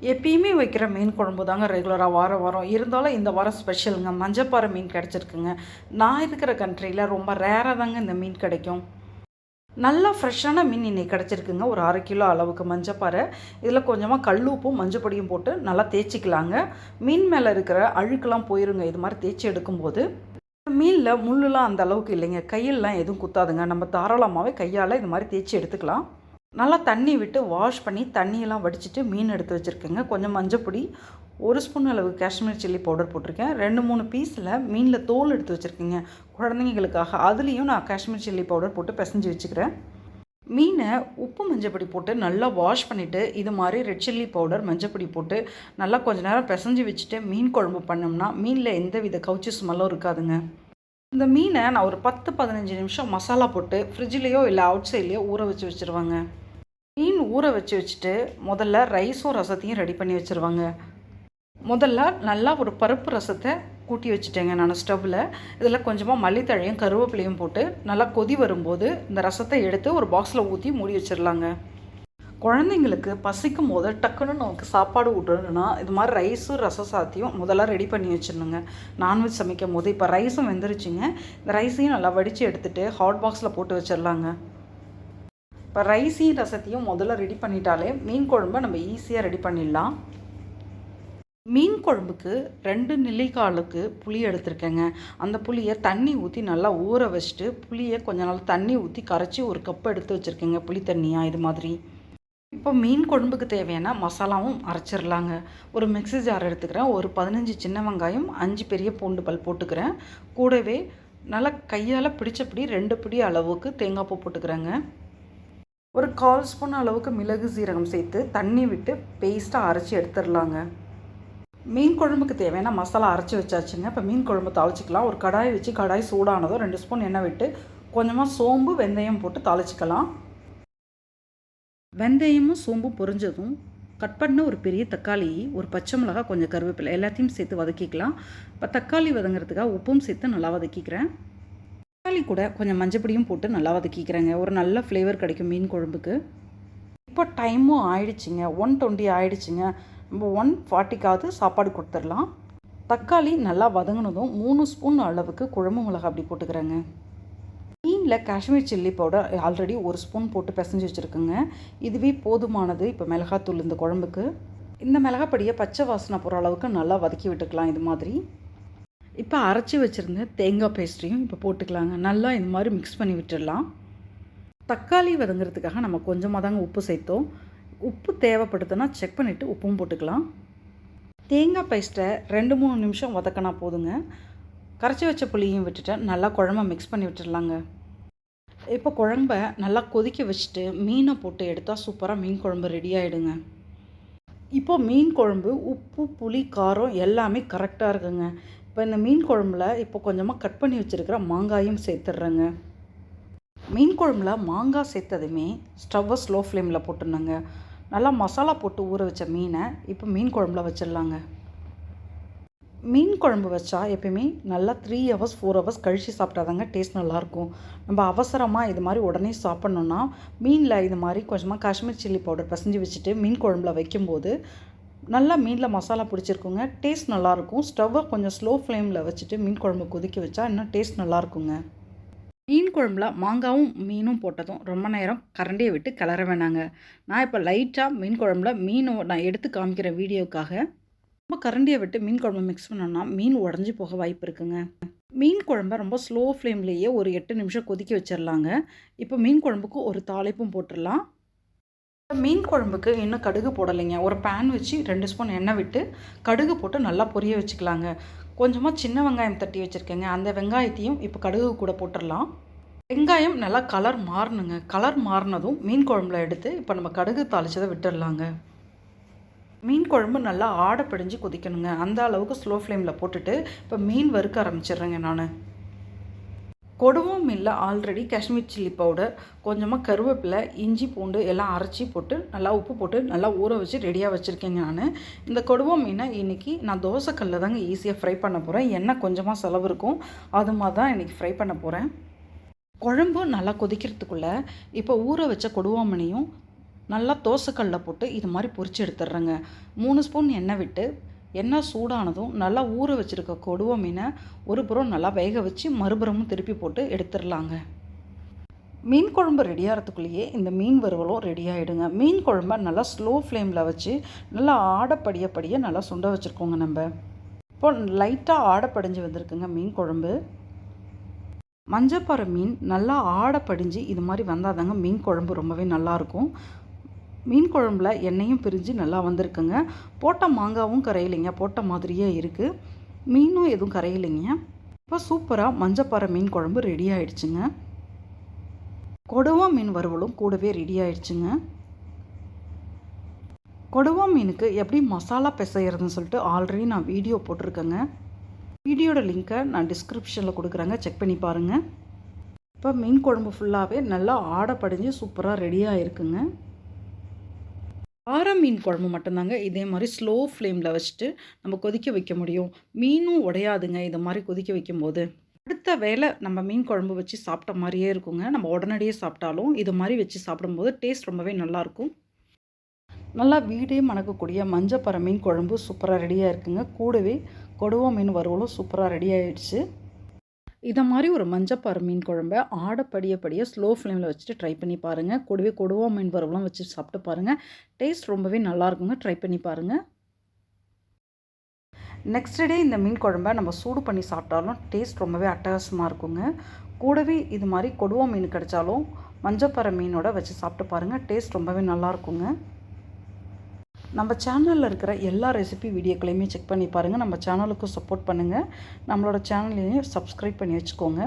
எப்பயுமே வைக்கிற மீன் குழம்பு தாங்க ரெகுலராக வாரம் வாரம். இருந்தாலும் இந்த வாரம் ஸ்பெஷலுங்க மஞ்சப்பாறை மீன் கிடச்சிருக்குங்க. நான் இருக்கிற கண்ட்ரியில் ரொம்ப ரேராக தாங்க இந்த மீன் கிடைக்கும். நல்லா ஃப்ரெஷ்ஷான மீன் இன்னைக்கு கிடச்சிருக்குங்க. ஒரு அரை கிலோ அளவுக்கு மஞ்சப்பாறை. இதில் கொஞ்சமாக கல் உப்பும் மஞ்சப்பொடியும் போட்டு நல்லா தேய்ச்சிக்கலாங்க. மீன் மேலே இருக்கிற அழுக்கெல்லாம் போயிருங்க. இது மாதிரி தேய்ச்சி எடுக்கும்போது மீனில் முள்ளுலாம் அந்த அளவுக்கு இல்லைங்க. கையிலலாம் எதுவும் குத்தாதுங்க. நம்ம தாராளமாகவே கையால் இது மாதிரி தேய்ச்சி எடுத்துக்கலாம். நல்லா தண்ணி விட்டு வாஷ் பண்ணி தண்ணியெல்லாம் வடிச்சிட்டு மீன் எடுத்து வச்சுருக்கேங்க. கொஞ்சம் மஞ்சப்பொடி ஒரு ஸ்பூன் அளவு காஷ்மீர் சில்லி பவுடர் போட்டிருக்கேன். ரெண்டு மூணு பீஸில் மீனில் தோல் எடுத்து வச்சுருக்கேங்க. குழந்தைங்களுக்காக அதுலேயும் நான் காஷ்மீர் சில்லி பவுடர் போட்டு பிசைஞ்சு வச்சுக்கிறேன். மீனை உப்பு மஞ்சப்பொடி போட்டு நல்லா வாஷ் பண்ணிவிட்டு இது மாதிரி ரெட் சில்லி பவுடர் மஞ்சப்பொடி போட்டு நல்லா கொஞ்ச நேரம் பிசைஞ்சு வச்சுட்டு மீன் குழம்பு பண்ணோம்னா மீனில் எந்த வித கவுச்சி ஸ்மெல்லும் இருக்காதுங்க. இந்த மீனை நான் ஒரு பத்து பதினஞ்சு நிமிஷம் மசாலா போட்டு ஃப்ரிட்ஜ்லேயோ இல்லை அவுட் சைட்லேயோ ஊற வச்சு வச்சுருவாங்க. மீன் ஊற வச்சு வச்சுட்டு முதல்ல ரைஸும் ரசத்தையும் ரெடி பண்ணி வச்சுருவாங்க. முதல்ல நல்லா ஒரு பருப்பு ரசத்தை கூட்டி வச்சுட்டேங்க நான் ஸ்டவ்வில் இதில் கொஞ்சமாக மல்லித்தழையும் கருவேப்பிலையும் போட்டு நல்லா கொதி வரும்போது இந்த ரசத்தை எடுத்து ஒரு பாக்ஸில் ஊற்றி மூடி வச்சிடலாங்க குழந்தைங்களுக்கு பசிக்கும் போது டக்குன்னு நமக்கு சாப்பாடு விட்டுறணும்னா இது மாதிரி ரைஸும் ரச சாத்தியும் முதல்ல ரெடி பண்ணி வச்சிடணுங்க. நான்வெஜ் சமைக்கும் போது இப்போ ரைஸும் வெந்துருச்சுங்க. இந்த ரைஸையும் நல்லா வடித்து எடுத்துகிட்டு ஹாட் பாக்ஸில் போட்டு வச்சிடலாங்க இப்போ ரைஸையும் ரசத்தையும் முதல்ல ரெடி பண்ணிட்டாலே மீன் குழம்பை நம்ம ஈஸியாக ரெடி பண்ணிடலாம். மீன் குழம்புக்கு ரெண்டு நெல்லிக்காலுக்கு புளி எடுத்திருக்கேங்க. அந்த புளியை தண்ணி ஊற்றி நல்லா ஊற வச்சுட்டு புளியை கொஞ்ச நாள் தண்ணி ஊற்றி கரைச்சி ஒரு கப் எடுத்து வச்சுருக்கேங்க புளி தண்ணியாக இது மாதிரி. இப்போ மீன் குழம்புக்கு தேவையான மசாலாவும் அரைச்சிடலாங்க. ஒரு மிக்ஸி ஜார் எடுத்துக்கிறேன். ஒரு பதினஞ்சு சின்ன வெங்காயம் அஞ்சு பெரிய பூண்டு பல் போட்டுக்கிறேன். கூடவே நல்லா கையால் பிடிச்சபடி ரெண்டு பிடி அளவுக்கு தேங்காய் பூ போட்டுக்கிறேங்க. ஒரு கால் ஸ்பூன் அளவுக்கு மிளகு சீரகம் சேர்த்து தண்ணி விட்டு பேஸ்ட்டாக அரைச்சி எடுத்துடலாங்க. மீன் குழம்புக்கு தேவையான மசாலா அரைச்சி வச்சாச்சுங்க. இப்போ மீன் குழம்பு தாளிச்சிக்கலாம். ஒரு கடாய் வச்சு கடாய் சூடானதும் ரெண்டு ஸ்பூன் எண்ணெய் விட்டு கொஞ்சமாக சோம்பு வெந்தயம் போட்டு தாளிச்சிக்கலாம். வெந்தயமும் சோம்பும் பொரிஞ்சதும் கட் பண்ண ஒரு பெரிய தக்காளி ஒரு பச்சை மிளகா கொஞ்சம் கருவேப்பிலை எல்லாத்தையும் சேர்த்து வதக்கிக்கலாம். இப்போ தக்காளி வதங்குறதுக்காக உப்பும் சேர்த்து நல்லா வதக்கிக்கிறேன். தக்காளி கூட கொஞ்சம் மஞ்சப்பொடியும் போட்டு நல்லா வதக்கிக்கிறேங்க. ஒரு நல்ல ஃப்ளேவர் கிடைக்கும் மீன் குழம்புக்கு. இப்போ டைமும் ஆயிடுச்சுங்க. ஒன் டுவெண்ட்டி ஆயிடுச்சுங்க. நம்ம ஒன் ஃபார்ட்டிக்காவது சாப்பாடு கொடுத்துடலாம். தக்காளி நல்லா வதங்கினதும் மூணு ஸ்பூன் அளவுக்கு குழம்பு மிளகா அப்படி போட்டுக்கிறேங்க. மீனில் காஷ்மீர் சில்லி பவுடர் ஆல்ரெடி ஒரு ஸ்பூன் போட்டு பிசைஞ்சு வச்சுருக்குங்க. இதுவே போதுமானது இப்போ மிளகாத்தூள் இந்த குழம்புக்கு. இந்த மிளகாப்பொடியை பச்சை வாசனை போகிற அளவுக்கு நல்லா வதக்கி விட்டுக்கலாம். இது மாதிரி. இப்போ அரைச்சி வச்சுருந்த தேங்காய் பேஸ்ட்ரியும் இப்போ போட்டுக்கலாங்க. நல்லா இந்த மாதிரி மிக்ஸ் பண்ணி விட்டுடலாம். தக்காளி வதங்குறதுக்காக நம்ம கொஞ்சமாக தாங்க உப்பு சேர்த்தோம். உப்பு தேவைப்படுதுன்னா செக் பண்ணிவிட்டு உப்பும் போட்டுக்கலாம். தேங்காய் பேஸ்ட்டை ரெண்டு மூணு நிமிஷம் வதக்கினா போதுங்க. கரைச்சி வச்ச புளியும் விட்டுட்டு நல்லா குழம்ப மிக்ஸ் பண்ணி விட்டுடலாங்க. இப்போ குழம்ப நல்லா கொதிக்க வச்சுட்டு மீனை போட்டு எடுத்தால் சூப்பராக மீன் குழம்பு ரெடி ஆகிடுங்க இப்போ மீன் குழம்பு உப்பு புளி காரம் எல்லாமே கரெக்டாக இருக்குங்க. இப்போ இந்த மீன் குழம்புல இப்போ கொஞ்சமாக கட் பண்ணி வச்சுருக்கிற மாங்காயும் சேர்த்துட்றேங்க. மீன் குழம்புல மாங்காய் சேர்த்ததுமே ஸ்டவ்வை ஸ்லோ ஃப்ளேமில் போட்டுருந்தாங்க. நல்லா மசாலா போட்டு ஊற வச்ச மீனை இப்போ மீன் குழம்புல வச்சிடலாங்க. மீன் குழம்பு வச்சா எப்பயுமே நல்லா த்ரீ ஹவர்ஸ் ஃபோர் ஹவர்ஸ் கழித்து சாப்பிட்டாதாங்க டேஸ்ட் நல்லாயிருக்கும். நம்ம அவசரமாக இது மாதிரி உடனே சாப்பிட்ணுன்னா மீனில் இது மாதிரி கொஞ்சமாக காஷ்மீர் சில்லி பவுடர் பசஞ்சு வச்சுட்டு மீன் குழம்புல வைக்கும்போது நல்லா மீனில் மசாலா பிடிச்சிருக்குங்க. டேஸ்ட் நல்லாயிருக்கும் ஸ்டவ்வை கொஞ்சம் ஸ்லோ ஃப்ளேமில் வச்சுட்டு மீன் குழம்பு கொதிக்க வச்சா இன்னும் டேஸ்ட் நல்லாயிருக்குங்க மீன் குழம்புல மாங்காவும் மீனும் போட்டதும் ரொம்ப நேரம் கரண்டியை விட்டு கிளற வேணாங்க. நான் இப்போ லைட்டாக மீன் குழம்புல மீனும் நான் எடுத்து காமிக்கிற வீடியோக்காக ரொம்ப கரண்டியை விட்டு மீன் குழம்பு மிக்ஸ் பண்ணோம்னா மீன் உடஞ்சி போக வாய்ப்பு இருக்குங்க. மீன் குழம்ப ரொம்ப ஸ்லோ ஃப்ளேம்லேயே ஒரு எட்டு நிமிஷம் கொதிக்க வச்சிடலாங்க இப்போ மீன் குழம்புக்கு ஒரு தாளிப்பும் போட்டுடலாம் மீன் குழம்புக்கு இன்னும் கடுகு போடலைங்க. ஒரு பேன் வச்சு ரெண்டு ஸ்பூன் எண்ணெய் விட்டு கடுகு போட்டு நல்லா பொரிய வச்சுக்கலாங்க. கொஞ்சமாக சின்ன வெங்காயம் தட்டி வச்சுருக்கேங்க. அந்த வெங்காயத்தையும் இப்போ கடுகு கூட போட்டுடலாம் வெங்காயம் நல்லா கலர் மாறணுங்க. கலர் மாறினதும் மீன் குழம்புல எடுத்து இப்போ நம்ம கடுகு தாளிச்சதை விட்டுடலாங்க மீன் குழம்பு நல்லா ஆடை பிடிஞ்சு கொதிக்கணுங்க. அந்த அளவுக்கு ஸ்லோ ஃப்ளேமில் போட்டுட்டு இப்போ மீன் வறுக்க ஆரம்பிச்சிடுறேங்க நான். கொடுவும் இல்லை ஆல்ரெடி காஷ்மீர் சில்லி பவுடர் கொஞ்சமாக கருவேப்பிலை இஞ்சி பூண்டு எல்லாம் அரைச்சி போட்டு நல்லா உப்பு போட்டு நல்லா ஊற வச்சு ரெடியாக வச்சுருக்கேங்க நான். இந்த கொடுவா மீனை இன்றைக்கி நான் தோசைக்கல்ல தாங்க ஈஸியாக ஃப்ரை பண்ண போகிறேன் எண்ணெய் கொஞ்சமாக செலவு இருக்கும். அது மாதிரி தான் இன்றைக்கி ஃப்ரை பண்ண போகிறேன் குழம்பு நல்லா கொதிக்கிறதுக்குள்ளே இப்போ ஊற வச்ச கொடுவாமணியும் நல்லா தோசைக்கல்லில் போட்டு இது மாதிரி பொரிச்சு எடுத்துடுறேங்க. மூணு ஸ்பூன் எண்ணெய் விட்டு எண்ணெய் சூடானதும் நல்லா ஊற வச்சுருக்க கொடுவ மீனை ஒரு புறம் நல்லா வேக வச்சு மறுபுறமும் திருப்பி போட்டு எடுத்துடலாங்க. மீன் குழம்பு ரெடி ஆகிறதுக்குள்ளேயே இந்த மீன் வறுவலும் ரெடி ஆகிடுங்க மீன் குழம்ப நல்லா ஸ்லோ ஃப்ளேமில் வச்சு நல்லா ஆடப்படிய படிய நல்லா சுண்ட வச்சுருக்கோங்க நம்ம. இப்போ லைட்டாக ஆடப்படிஞ்சு வந்திருக்குங்க மீன் குழம்பு. மஞ்சப்பாறை மீன் நல்லா ஆடப்படிஞ்சு இது மாதிரி வந்தால் தாங்க மீன் குழம்பு ரொம்பவே நல்லாயிருக்கும் மீன் குழம்புல எண்ணெயும் பிரிஞ்சு நல்லா வந்திருக்குங்க. போட்ட மாங்காவும் கரையிலைங்க. போட்ட மாதிரியே இருக்குது மீனும் எதுவும் கரையிலைங்க. இப்போ சூப்பராக மஞ்சப்பாறை மீன் குழம்பு ரெடி ஆயிடுச்சுங்க. கொடுவா மீன் வறுவலும் கூடவே ரெடி ஆயிடுச்சுங்க. கொடுவா மீனுக்கு எப்படி மசாலா பிசைகிறதுன்னு சொல்லிட்டு ஆல்ரெடி நான் வீடியோ போட்டிருக்கேங்க. வீடியோட லிங்க்கை நான் டிஸ்கிரிப்ஷனில் கொடுக்குறேங்க. செக் பண்ணி பாருங்கள் இப்போ மீன் குழம்பு ஃபுல்லாகவே நல்லா ஆடை படிஞ்சு சூப்பராக ரெடியாக இருக்குங்க ஆற மீன் குழம்பு மட்டும்தாங்க. இதே மாதிரி ஸ்லோ ஃப்ளேமில் வச்சுட்டு நம்ம கொதிக்க வைக்க முடியும். மீனும் உடையாதுங்க. இதை மாதிரி கொதிக்க வைக்கும்போது. அடுத்த வேலை நம்ம மீன் குழம்பு வச்சு சாப்பிட்ட மாதிரியே இருக்குங்க. நம்ம உடனடியே சாப்பிட்டாலும் இது மாதிரி வச்சு சாப்பிடும்போது டேஸ்ட் ரொம்பவே நல்லாயிருக்கும் நல்லா வீடே மணக்கக்கூடிய மஞ்சப்பறை மீன் குழம்பு சூப்பராக ரெடியாக இருக்குங்க. கூடவே கொடுவா மீன் வறுவலும் சூப்பராக ரெடி ஆயிடுச்சு. இதை மாதிரி ஒரு மஞ்சப்பாறை மீன் குழம்ப ஆடப்படிய படிய ஸ்லோ ஃப்ளேமில் வச்சுட்டு ட்ரை பண்ணி பாருங்கள் கூடவே கொடுவா மீன் வறுவலாம் வச்சு சாப்பிட்டு பாருங்கள் டேஸ்ட் ரொம்பவே நல்லா இருக்குங்க. ட்ரை பண்ணி பாருங்கள் நெக்ஸ்ட் டே இந்த மீன் குழம்ப நம்ம சூடு பண்ணி சாப்பிட்டாலும் டேஸ்ட் ரொம்பவே அட்டகாசமாக இருக்குங்க. கூடவே இது மாதிரி கொடுவா மீன் கிடைச்சாலும் மஞ்சப்பாறை மீனோட வச்சு சாப்பிட்டு பாருங்கள் டேஸ்ட் ரொம்பவே நல்லா இருக்குங்க. நம்ம சேனலில் இருக்கிற எல்லா ரெசிபி வீடியோக்களையுமே செக் பண்ணி பாருங்கள் நம்ம சேனலுக்கும் சப்போர்ட் பண்ணுங்கள் நம்மளோட சேனல்லையும் சப்ஸ்கிரைப் பண்ணி வச்சுக்கோங்க.